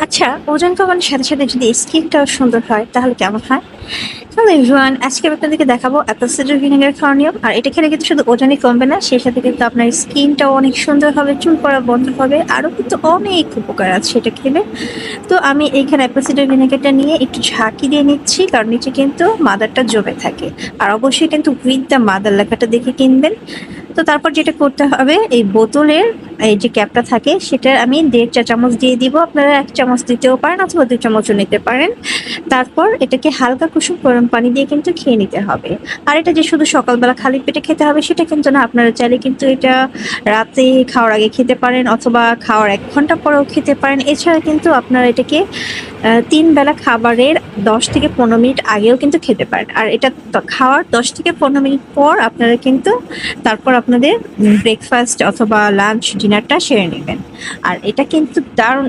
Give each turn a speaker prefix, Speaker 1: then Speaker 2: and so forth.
Speaker 1: আচ্ছা ওজন কমানোর সাথে সাথে যদি স্কিনটাও সুন্দর হয় তাহলে কেমন হয়? হ্যালো এভরিওয়ান আজকে আমি আপনাদেরকে দেখাবো অ্যাপেল সিডার ভিনেগার খাওয়ার নিয়ম। আর এটা খেলে কিন্তু শুধু ওজনই কমবে না, সেই সাথে কিন্তু আপনার স্কিনটাও অনেক সুন্দর হবে, চুল পড়া বন্ধ হবে, আরও কিন্তু অনেক উপকার আছে এটা খেলে। তো আমি এইখানে অ্যাপেল সিডার ভিনেগারটা নিয়ে একটু ঝাঁকি দিয়ে নিচ্ছি, কারণ নিচে কিন্তু মাদারটা জমে থাকে। আর অবশ্যই কিন্তু উইথ দ্য মাদার লেখাটা দেখে কিনবেন। তো তারপর যেটা করতে হবে, এই বোতলের এই যে ক্যাপটা থাকে সেটা আমি দেড় চা চামচ দিয়ে দিব। আপনারা এক চামচ দিতেও পারেন অথবা দু চামচও নিতে পারেন। তারপর এটাকে হালকা কুসুম গরম পানি দিয়ে কিন্তু খেয়ে নিতে হবে। আর এটা যে শুধু সকালবেলা খালি পেটে খেতে হবে, সেটা কিন্তু না, আপনারা চাইলে কিন্তু এটা রাতে খাওয়ার আগে খেতে পারেন অথবা খাওয়ার এক ঘণ্টা পরেও খেতে পারেন। এছাড়া কিন্তু আপনারা এটাকে তিন বেলা খাবারের দশ থেকে পনেরো মিনিট আগেও কিন্তু খেতে পারেন। আর এটা খাওয়ার দশ থেকে পনেরো মিনিট পর আপনারা কিন্তু তারপর আপনাদের ব্রেকফাস্ট অথবা লাঞ্চ ডিনারটা সেরে নেবেন। আর এটা কিন্তু দারুণ